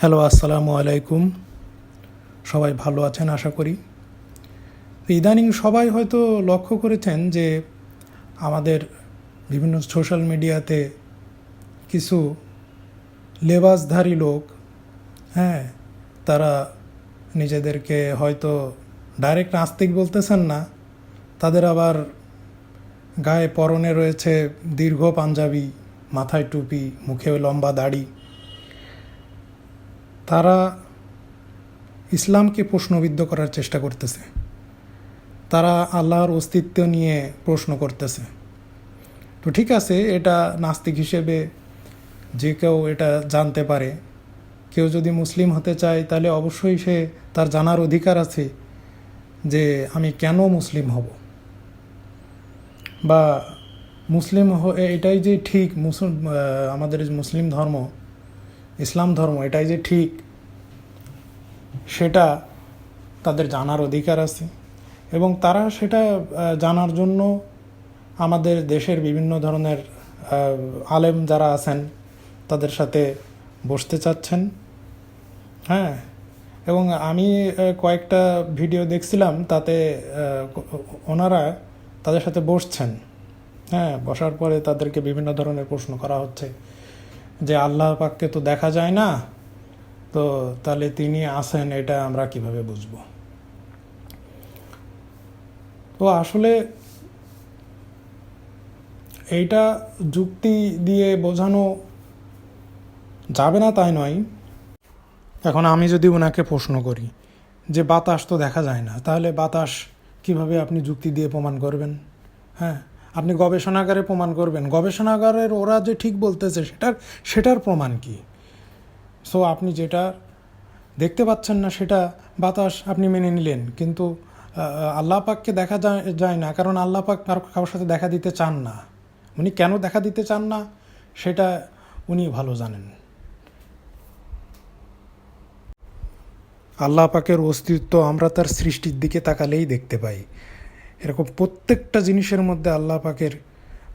Hello, আসসালামু আলাইকুম। সবাই ভালো আছেন, আশা করি। ইদানিং সবাই হয়তো লক্ষ্য করেছেন যে আমাদের বিভিন্ন সোশ্যাল মিডিয়াতে কিছু লেবাসধারী লোক হ্যাঁ তারা নিজেদেরকে হয়তো ডাইরেক্ট নাস্তিক বলতেছেন না, তাদের আবার গায়ে পরনে রয়েছে দীর্ঘ পাঞ্জাবি, মাথায় টুপি, মুখে লম্বা দাড়ি। তারা ইসলামকে প্রশ্নবিদ্ধ করার চেষ্টা করতেছে। তারা আল্লাহর অস্তিত্ব নিয়ে প্রশ্ন করতেছে। তো ঠিক আছে, এটা নাস্তিক হিসেবে যে কেউ এটা জানতে পারে। কেউ যদি মুসলিম হতে চায়, তাহলে অবশ্যই সে তার জানার অধিকার আছে যে আমি কেন মুসলিম হব। বা মুসলিম এটাই যে ঠিক মুসলিম আমাদের মুসলিম ধর্ম ইসলাম ধর্ম, এটাই যে ঠিক, সেটা তাদের জানার অধিকার আছে। এবং তারা সেটা জানার জন্য আমাদের দেশের বিভিন্ন ধরনের আলেম যারা আছেন, তাদের সাথে বসতে চাচ্ছেন। হ্যাঁ এবং আমি কয়েকটা ভিডিও দেখছিলাম, তাতে ওনারা তাদের সাথে বসছেন। হ্যাঁ বসার পরে তাদেরকে বিভিন্ন ধরনের প্রশ্ন করা হচ্ছে। যে আল্লাহ পাককে তো দেখা যায় না, তো তাহলে তিনি আছেন, এটা আমরা কীভাবে বুঝব? তো আসলে এইটা যুক্তি দিয়ে বোঝানো যাবে না তাই নয়। এখন আমি যদি ওনাকে প্রশ্ন করি যে বাতাস তো দেখা যায় না, তাহলে বাতাস কীভাবে আপনি যুক্তি দিয়ে প্রমাণ করবেন? হ্যাঁ? আপনি গবেষণাগারে প্রমাণ করবেন। গবেষণাগারের ওরা যে ঠিক বলতেছে সেটার সেটার প্রমাণ কি? সো আপনি যেটা দেখতে পাচ্ছেন না, সেটা বাতাস আপনি মেনে নিলেন, কিন্তু আল্লাহ পাককে দেখা যায় না, কারণ আল্লাহ পাক কারও, কারোর সাথে দেখা দিতে চান না। উনি কেন দেখা দিতে চান না, সেটা উনি ভালো জানেন। আল্লাহ পাকের অস্তিত্ব আমরা তার সৃষ্টির দিকে তাকালেই দেখতে পাই। এরকম প্রত্যেকটা জিনিসের মধ্যে আল্লাহ পাকের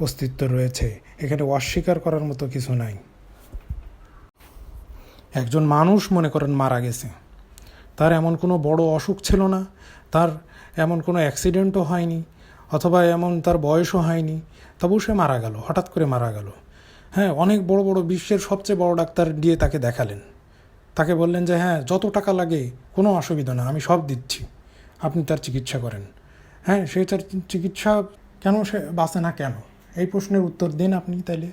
অস্তিত্ব রয়েছে। এখানে অস্বীকার করার মতো কিছু নাই। একজন মানুষ মনে করেন মারা গেছে। তার এমন কোনো বড় অসুখ ছিল না, তার এমন কোনো অ্যাক্সিডেন্টও হয়নি, অথবা এমন তার বয়সও হয়নি, তবু সে মারা গেল, হঠাৎ করে মারা গেল। হ্যাঁ অনেক বড় বড় বিশ্বের সবচেয়ে বড় ডাক্তার দিয়ে তাকে দেখালেন। তাকে বললেন যে হ্যাঁ যত টাকা লাগে, কোনো অসুবিধা না, আমি সব দিচ্ছি। আপনি তার চিকিৎসা করেন। হ্যাঁ সে তার চিকিৎসা কেন সে বাঁচে না কেন? এই প্রশ্নের উত্তর দিন আপনি তাইলে।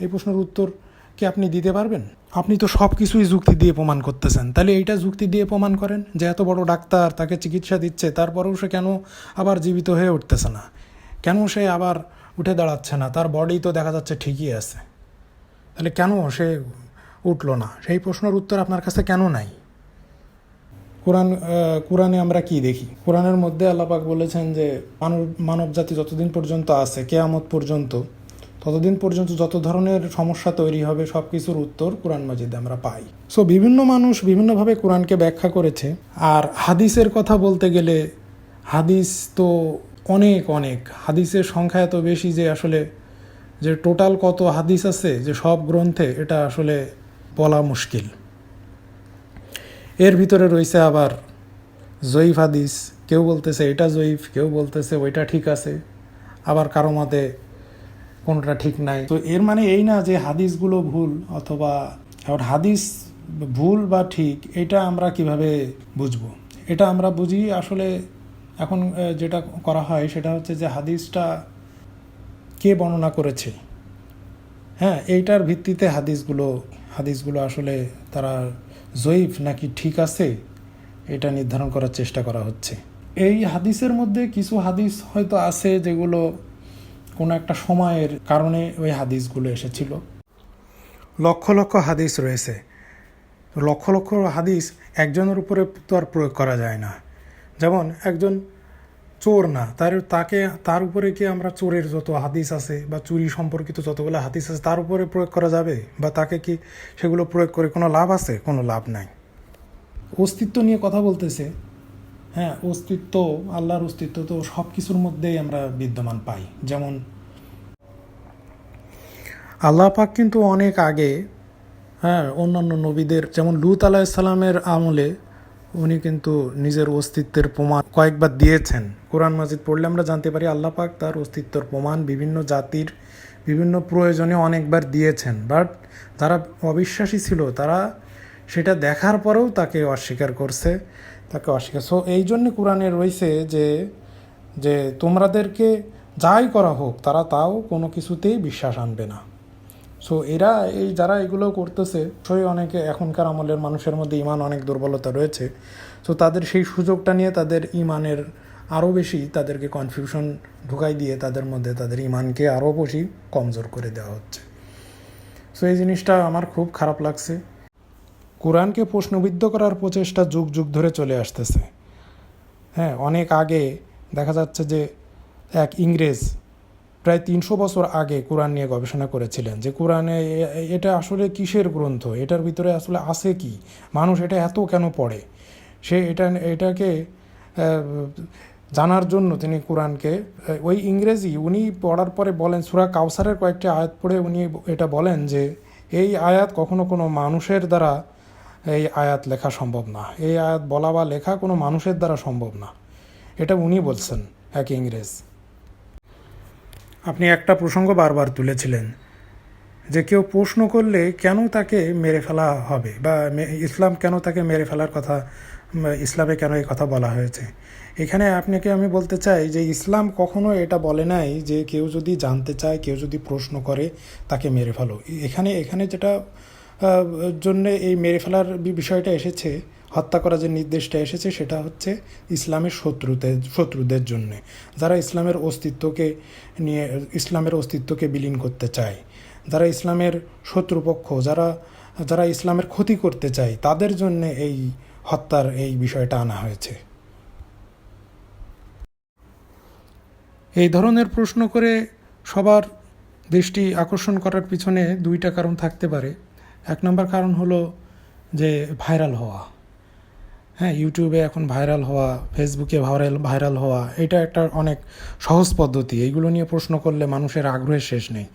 এই প্রশ্নের উত্তর কি আপনি দিতে পারবেন? আপনি তো সব কিছুই যুক্তি দিয়ে প্রমাণ করতেছেন। তাহলে এইটা যুক্তি দিয়ে প্রমাণ করেন যে এত বড় ডাক্তার তাকে চিকিৎসা দিচ্ছে, তারপরেও সে কেন আবার জীবিত হয়ে উঠতেছে না? কেন সে আবার উঠে দাঁড়াচ্ছে না? তার বডি তো দেখা যাচ্ছে ঠিকই আছে। তাহলে কেন সে উঠল না? সেই প্রশ্নের উত্তর আপনার কাছে কেন নাই? কোরআন কোরআনে আমরা কি দেখি? কোরআনের মধ্যে আল্লাপাক বলেছেন যে, মানব মানব জাতি যতদিন পর্যন্ত আছে, কেয়ামত পর্যন্ত, ততদিন পর্যন্ত যত ধরনের সমস্যা তৈরি হবে সব কিছুর উত্তর কোরআন মাজিদে আমরা পাই। সো বিভিন্ন মানুষ বিভিন্নভাবে কোরআনকে ব্যাখ্যা করেছে। আর হাদিসের কথা বলতে গেলে, হাদিস তো অনেক অনেক। হাদিসের সংখ্যা এত বেশি যে আসলে, যে টোটাল কত হাদিস আছে, যে সব গ্রন্থে এটা আসলে বলা মুশকিল। এর ভিতরে রয়েছে আবার জয়ীফ হাদিস। কেউ বলতেছে এটা জয়ীফ, কেউ বলতেছে ওইটা ঠিক আছে, আবার কারও মতে কোনোটা ঠিক নাই। তো এর মানে এই না যে হাদিসগুলো ভুল অথবা হাদিস ভুল বা ঠিক, এটা আমরা কীভাবে বুঝব? এটা আমরা বুঝি আসলে এখন যেটা করা হয় সেটা হচ্ছে যে হাদিসটা কে বর্ণনা করেছে? হ্যাঁ এইটার ভিত্তিতে হাদিসগুলো হাদিসগুলো আসলে তারা জয়ীফ নাকি ঠিক আছে? এটা নির্ধারণ করার চেষ্টা করা হচ্ছে। এই হাদিসের মধ্যে কিছু হাদিস হয়তো আছে যেগুলো কোনো একটা সময়ের কারণে ওই হাদিসগুলো এসেছিল। লক্ষ লক্ষ হাদিস রয়েছে। লক্ষ লক্ষ হাদিস একজনের উপরে তো আর প্রয়োগ করা যায় না। যেমন একজন চোর না। তার, তাকে, তার উপরে কি আমরা চোরের যত হাদিস আছে বা চুরি সম্পর্কিত যতগুলো হাদিস আছে, তার উপরে প্রয়োগ করা যাবে? বা তাকে কি সেগুলো প্রয়োগ করে কোনো লাভ আছে? কোনো লাভ নাই। অস্তিত্ব নিয়ে কথা বলতেছে। হ্যাঁ অস্তিত্ব, আল্লাহর অস্তিত্ব তো সব কিছুর মধ্যেই আমরা বিদ্যমান পাই। যেমন, আল্লাহ পাক কিন্তু অনেক আগে হ্যাঁ অন্যান্য নবীদের, যেমন লুত আলাহিসাল্লামের আমলে উনি কিন্তু নিজের অস্তিত্বের প্রমাণ কয়েকবার দিয়েছেন। কোরআন মাজিদ পড়লে আমরা জানতে পারি আল্লাহ পাক তার অস্তিত্বের প্রমাণ বিভিন্ন জাতির বিভিন্ন প্রয়োজনে অনেকবার দিয়েছেন। বাট যারা অবিশ্বাসী ছিল, তারা সেটা দেখার পরেও তাকে অস্বীকার করছে, তাকে অস্বীকার সো এই জন্য কোরআনে রয়েছে যে যে তোমাদেরকে যাই করা হোক, তারা তাও কোনো কিছুতেই বিশ্বাস আনবে না। সো এরা এই যারা এগুলো করতেছে সই অনেকে এখনকার আমলের মানুষের মধ্যে ইমান অনেক দুর্বলতা রয়েছে। সো তাদের সেই সুযোগটা নিয়ে তাদের ইমানের আরও বেশি তাদেরকে কনফিউশন ঢুকাই দিয়ে তাদের মধ্যে তাদের ইমানকে আরও বেশি কমজোর করে দেওয়া হচ্ছে। সো এই জিনিসটা আমার খুব খারাপ লাগছে। কোরআনকে প্রশ্নবিদ্ধ করার প্রচেষ্টা যুগ যুগ ধরে চলে আসতেছে। হ্যাঁ অনেক আগে দেখা যাচ্ছে যে এক ইংরেজ প্রায় তিনশো বছর আগে কোরআন নিয়ে গবেষণা করেছিলেন যে কোরআনে এটা আসলে কিসের গ্রন্থ? এটার ভিতরে আসলে আছে কি? মানুষ এটা এত কেন পড়ে? সে এটা, এটাকে জানার জন্য তিনি কোরআনকে ওই ইংরেজি উনি পড়ার পরে বলেন, সুরা কাউসারের কয়েকটি আয়াত পড়ে উনি এটা বলেন যে এই আয়াত কখনো কোনো মানুষের দ্বারা এই আয়াত লেখা সম্ভব না। এই আয়াত বলা বা লেখা কোনো মানুষের দ্বারা সম্ভব না। এটা উনি বলছেন, এক ইংরেজ। আপনি একটা প্রসঙ্গ বারবার তুলেছিলেন যে কেউ প্রশ্ন করলে কেন তাকে মেরে ফেলা হবে বা ইসলাম কেন তাকে মেরে ফেলার কথা ইসলামে কেন এই কথা বলা হয়েছে? এখানে আপনাকে আমি বলতে চাই যে ইসলাম কখনো এটা বলে নাই যে কেউ যদি জানতে চায়, কেউ যদি প্রশ্ন করে তাকে মেরে ফেলো। এখানে এখানে যেটা জন্য এই মেরে ফেলার বিষয়টা এসেছে হত্যা করার যে নির্দেশটা এসেছে সেটা হচ্ছে ইসলামের শত্রুদের শত্রুদের জন্যে। যারা ইসলামের অস্তিত্বকে নিয়ে ইসলামের অস্তিত্বকে বিলীন করতে চায়, যারা ইসলামের শত্রুপক্ষ, যারা যারা ইসলামের ক্ষতি করতে চায়, তাদের জন্য এই হত্যার এই বিষয়টা আনা হয়েছে। এই ধরনের প্রশ্ন করে সবার দৃষ্টি আকর্ষণ করার পিছনে দুইটা কারণ থাকতে পারে। এক নম্বর কারণ হলো যে ভাইরাল হওয়া। হ্যাঁ ইউটিউবে এখন ভাইরাল হওয়া ফেসবুকে ভাইরাল ভাইরাল হওয়া, এটা একটা অনেক সহজ পদ্ধতি। এইগুলো নিয়ে প্রশ্ন করলে মানুষের আগ্রহের শেষ নেই।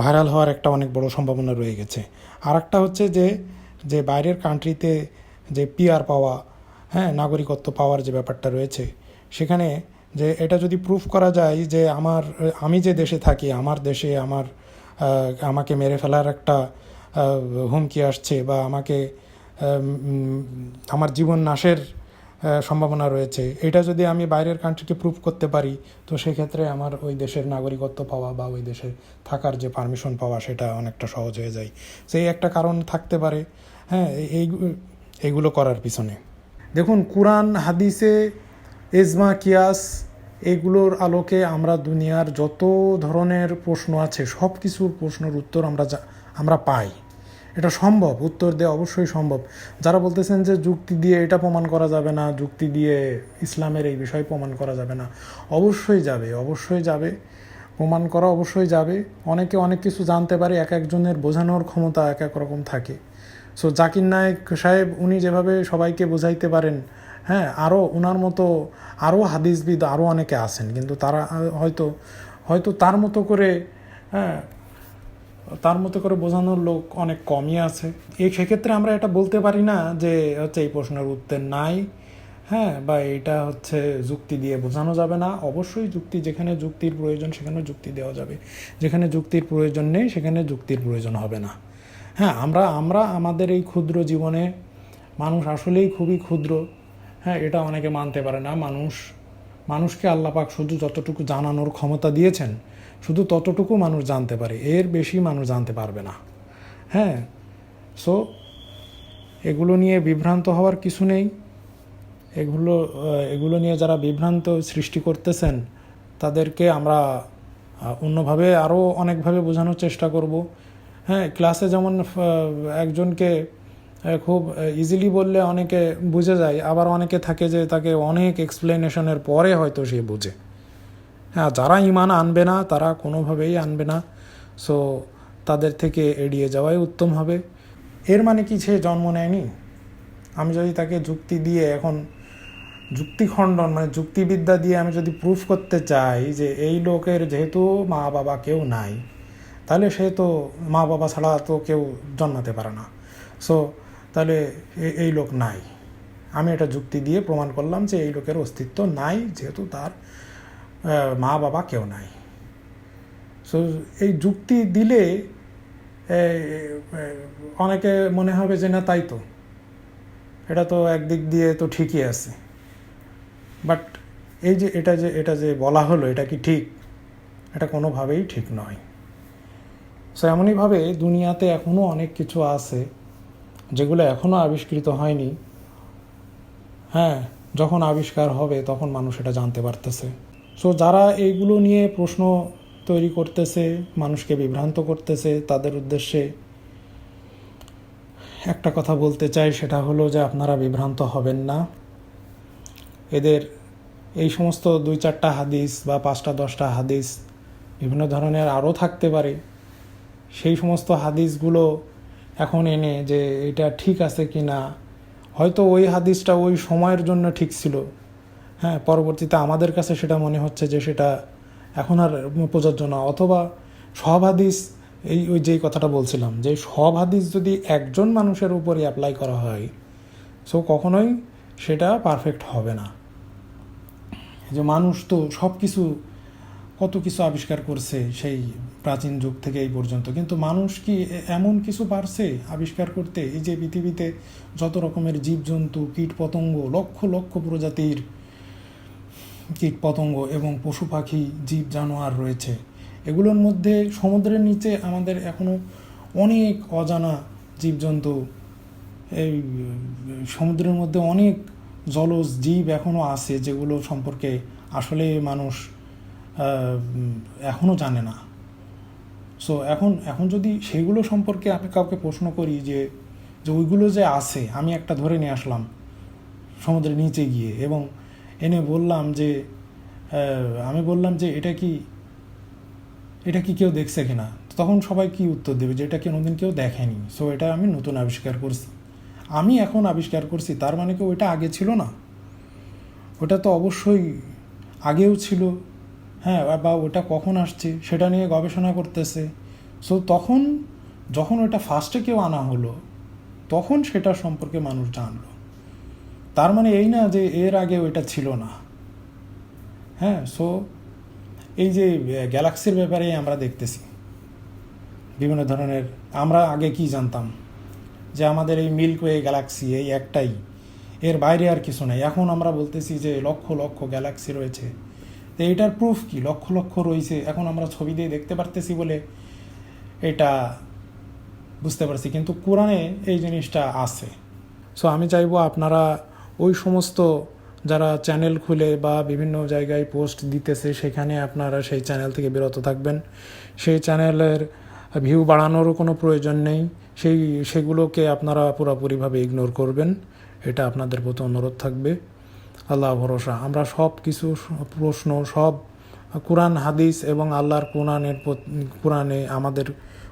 ভাইরাল হওয়ার একটা অনেক বড় সম্ভাবনা রয়ে গেছে। আর একটা হচ্ছে যে যে বাইরের কান্ট্রিতে যে পিআর পাওয়া হ্যাঁ নাগরিকত্ব পাওয়ার যে ব্যাপারটা রয়েছে, সেখানে যে এটা যদি প্রুফ করা যায় যে আমার, আমি যে দেশে থাকি, আমার দেশে আমার আমাকে মেরে ফেলার একটা হুমকি আসছে বা আমাকে আমার জীবন নাশের সম্ভাবনা রয়েছে। এটা যদি আমি বাইরের কান্ট্রিকে প্রুভ করতে পারি, তো সেক্ষেত্রে আমার ওই দেশের নাগরিকত্ব পাওয়া বা ওই দেশে থাকার যে পারমিশন পাওয়া, সেটা অনেকটা সহজ হয়ে যায়। সেই একটা কারণ থাকতে পারে। হ্যাঁ এই- এই এইগুলো করার পিছনে। দেখুন, কোরআন, হাদিসে, এজমা, কিয়াস, এগুলোর আলোকে আমরা দুনিয়ার যত ধরনের প্রশ্ন আছে সব কিছুর প্রশ্নের উত্তর আমরা আমরা পাই। এটা সম্ভব, উত্তর দেওয়া অবশ্যই সম্ভব। যারা বলতেছেন যে যুক্তি দিয়ে এটা প্রমাণ করা যাবে না, যুক্তি দিয়ে ইসলামের এই বিষয় প্রমাণ করা যাবে না, অবশ্যই যাবে অবশ্যই যাবে, প্রমাণ করা অবশ্যই যাবে। অনেকে অনেক কিছু জানতে পারে, এক একজনের বোঝানোর ক্ষমতা এক এক রকম থাকে। সো জাকির নায়েক সাহেব, উনি যেভাবে সবাইকে বোঝাইতে পারেন হ্যাঁ আরও ওনার মতো আরও হাদিসবিদ আরও অনেকে আছেন, কিন্তু তারা হয়তো হয়তো তার মতো করে হ্যাঁ তার মতো করে বোঝানোর লোক অনেক কমই আছে। এই সেক্ষেত্রে আমরা এটা বলতে পারি না যে, হচ্ছে এই প্রশ্নের উত্তর নাই। হ্যাঁ বা এটা হচ্ছে যুক্তি দিয়ে বোঝানো যাবে না। অবশ্যই যুক্তি যেখানে যুক্তির প্রয়োজন, সেখানে যুক্তি দেওয়া যাবে। যেখানে যুক্তির প্রয়োজন নেই, সেখানে যুক্তির প্রয়োজন হবে না। হ্যাঁ আমরা আমরা আমাদের এই ক্ষুদ্র জীবনে মানুষ আসলেই খুবই ক্ষুদ্র। হ্যাঁ এটা অনেকে মানতে পারে না। মানুষ, মানুষকে আল্লাপাক শুধু যতটুকু জানানোর ক্ষমতা দিয়েছেন শুধু ততটুকু মানুষ জানতে পারে, এর বেশি মানুষ জানতে পারবে না। হ্যাঁ? সো এগুলো নিয়ে বিভ্রান্ত হওয়ার কিছু নেই। এগুলো এগুলো নিয়ে যারা বিভ্রান্ত সৃষ্টি করতেছেন, তাদেরকে আমরা অন্যভাবে আরও অনেকভাবে বোঝানোর চেষ্টা করব। হ্যাঁ ক্লাসে যেমন একজনকে খুব ইজিলি বললে অনেকে বুঝে যায়, আবার অনেকে থাকে যে তাকে অনেক এক্সপ্লেনেশনের পরে হয়তো সে বুঝে। হ্যাঁ যারা ইমান আনবে না, তারা কোনোভাবেই আনবে না। সো তাদের থেকে এড়িয়ে যাওয়াই উত্তম হবে। এর মানে কি সে জন্ম নেয়নি? আমি যদি তাকে যুক্তি দিয়ে এখন যুক্তি খণ্ডন মানে যুক্তিবিদ্যা দিয়ে আমি যদি প্রুফ করতে চাই যে এই লোকের যেহেতু মা বাবা কেউ নাই, তাহলে সে তো মা বাবা ছাড়া তো কেউ জন্মাতে পারে না। সো তাহলে এই লোক নাই। আমি এটা যুক্তি দিয়ে প্রমাণ করলাম যে এই লোকের অস্তিত্ব নাই, যেহেতু তার মা বাবা কেউ নাই। সো এই যুক্তি দিলে অনেকে মনে হবে যে না, তাই তো। এটা তো একদিক দিয়ে তো ঠিকই আছে। বাট এই যে, এটা যে এটা যে বলা হলো, এটা কি ঠিক? এটা কোনোভাবেই ঠিক নয়। সো এমনইভাবে দুনিয়াতে এখনও অনেক কিছু আছে, যেগুলো এখনও আবিষ্কৃত হয়নি। হ্যাঁ যখন আবিষ্কার হবে, তখন মানুষ এটা জানতে পারতেছে। সো যারা এইগুলো নিয়ে প্রশ্ন তৈরি করতেছে, মানুষকে বিভ্রান্ত করতেছে, তাদের উদ্দেশ্যে একটা কথা বলতে চাই, সেটা হলো যে আপনারা বিভ্রান্ত হবেন না। এদের এই সমস্ত দুই চারটা হাদিস বা পাঁচটা, দশটা হাদিস বিভিন্ন ধরনের আরও থাকতে পারে। সেই সমস্ত হাদিসগুলো এখন এনে যে এটা ঠিক আছে কি না হয়তো ওই হাদিসটা ওই সময়ের জন্য ঠিক ছিল। হ্যাঁ পরবর্তীতে আমাদের কাছে সেটা মনে হচ্ছে যে সেটা এখন আর প্রযোজ্য না। অথবা সব এই ওই যেই কথাটা বলছিলাম, যে সব হাদিস যদি একজন মানুষের উপরই অ্যাপ্লাই করা হয় সো কখনোই সেটা পারফেক্ট হবে না। যে মানুষ তো সব কিছু কত কিছু আবিষ্কার করছে সেই প্রাচীন যুগ থেকে এই পর্যন্ত, কিন্তু মানুষ কি এমন কিছু পারছে আবিষ্কার করতে? এই যে পৃথিবীতে যত রকমের জীবজন্তু কীট পতঙ্গ লক্ষ লক্ষ প্রজাতির কীট পতঙ্গ এবং পশু পাখি, জীব, জানোয়ার রয়েছে। এগুলোর মধ্যে সমুদ্রের নিচে আমাদের এখনও অনেক অজানা জীবজন্তু। এই, সমুদ্রের মধ্যে অনেক জলজ জীব এখনও আছে যেগুলো সম্পর্কে আসলে মানুষ এখনও জানে না। সো এখন এখন যদি সেগুলো সম্পর্কে আমি কাউকে প্রশ্ন করি যে যে ওইগুলো যে আছে, আমি একটা ধরে নিয়ে আসলাম সমুদ্রের নিচে গিয়ে এবং এনে বললাম যে আমি বললাম যে, এটা কি এটা কি কেউ দেখছে কিনা? তখন সবাই কি উত্তর দেবে? যে, এটা কোনোদিন কেউ দেখেনি? সো এটা আমি নতুন আবিষ্কার করছি। আমি এখন আবিষ্কার করছি, তার মানে কি ওইটা আগে ছিল না? ওটা তো অবশ্যই আগেও ছিল। হ্যাঁ বা ওটা কখন আসছে, সেটা নিয়ে গবেষণা করতেছে। সো তখন যখন ওটা ফার্স্টে কেউ আনা হলো, তখন সেটা সম্পর্কে মানুষ জানলো। তার মানে এই না যে এর আগে ওইটা ছিল না। হ্যাঁ সো এই যে গ্যালাক্সির ব্যাপারে আমরা দেখতেছি। বিভিন্ন ধরনের, আমরা আগে কি জানতাম? যে আমাদের এই মিল্কওয়ে গ্যালাক্সি, এই একটাই, এর বাইরে আর কিছু নাই। এখন আমরা বলতেছি যে লক্ষ লক্ষ গ্যালাক্সি রয়েছে। তো এইটার প্রুফ কি? লক্ষ লক্ষ রয়েছে। এখন আমরা ছবি দিয়ে দেখতে পারতেছি বলে এটা বুঝতে পারছি। কিন্তু কোরআনে এই জিনিসটা আছে। সো আমি চাইব আপনারা ওই সমস্ত যারা চ্যানেল খুলে বা বিভিন্ন জায়গায় পোস্ট দিতেছে, সেখানে আপনারা সেই চ্যানেল থেকে বিরত থাকবেন। সেই চ্যানেলের ভিউ বাড়ানোরও কোনো প্রয়োজন নেই। সেই, সেগুলোকে আপনারা পুরোপুরিভাবে ইগনোর করবেন। এটা আপনাদের প্রতি অনুরোধ থাকবে। আল্লাহ ভরসা। আমরা সব কিছু, প্রশ্ন, সব কোরআন হাদিস এবং আল্লাহর কোরআনের কোরআনে আমাদের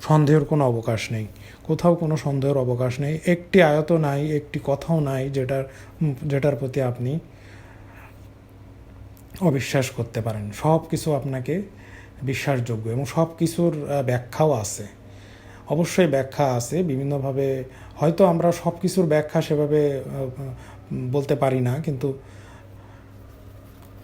সন্দেহের কোনো অবকাশ নেই। কোথাও কোনো সন্দেহের অবকাশ নেই। একটি আয়ত নাই, একটি কথাও নাই যেটার যেটার প্রতি আপনি অবিশ্বাস করতে পারেন। সব কিছু আপনাকে বিশ্বাসযোগ্য এবং সব কিছুর ব্যাখ্যাও আছে। অবশ্যই ব্যাখ্যা আছে। বিভিন্নভাবে হয়তো আমরা সব কিছুর ব্যাখ্যা সেভাবে বলতে পারি না, কিন্তু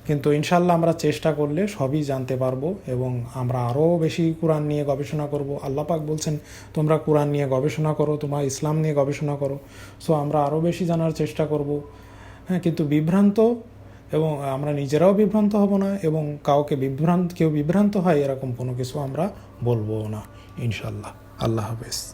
কিন্তু ইনশাল্লাহ আমরা চেষ্টা করলে সবই জানতে পারব এবং আমরা আরও বেশি কোরআন নিয়ে গবেষণা করব। আল্লাহ পাক বলছেন, তোমরা কোরআন নিয়ে গবেষণা করো, তোমরা ইসলাম নিয়ে গবেষণা করো। সো আমরা আরও বেশি জানার চেষ্টা করব। হ্যাঁ কিন্তু বিভ্রান্ত এবং আমরা নিজেরাও বিভ্রান্ত হব না এবং কাউকে বিভ্রান্ত, কেউ বিভ্রান্ত হয় এরকম কোনো কিছু আমরা বলব না ইনশাল্লাহ আল্লাহ হাফেজ।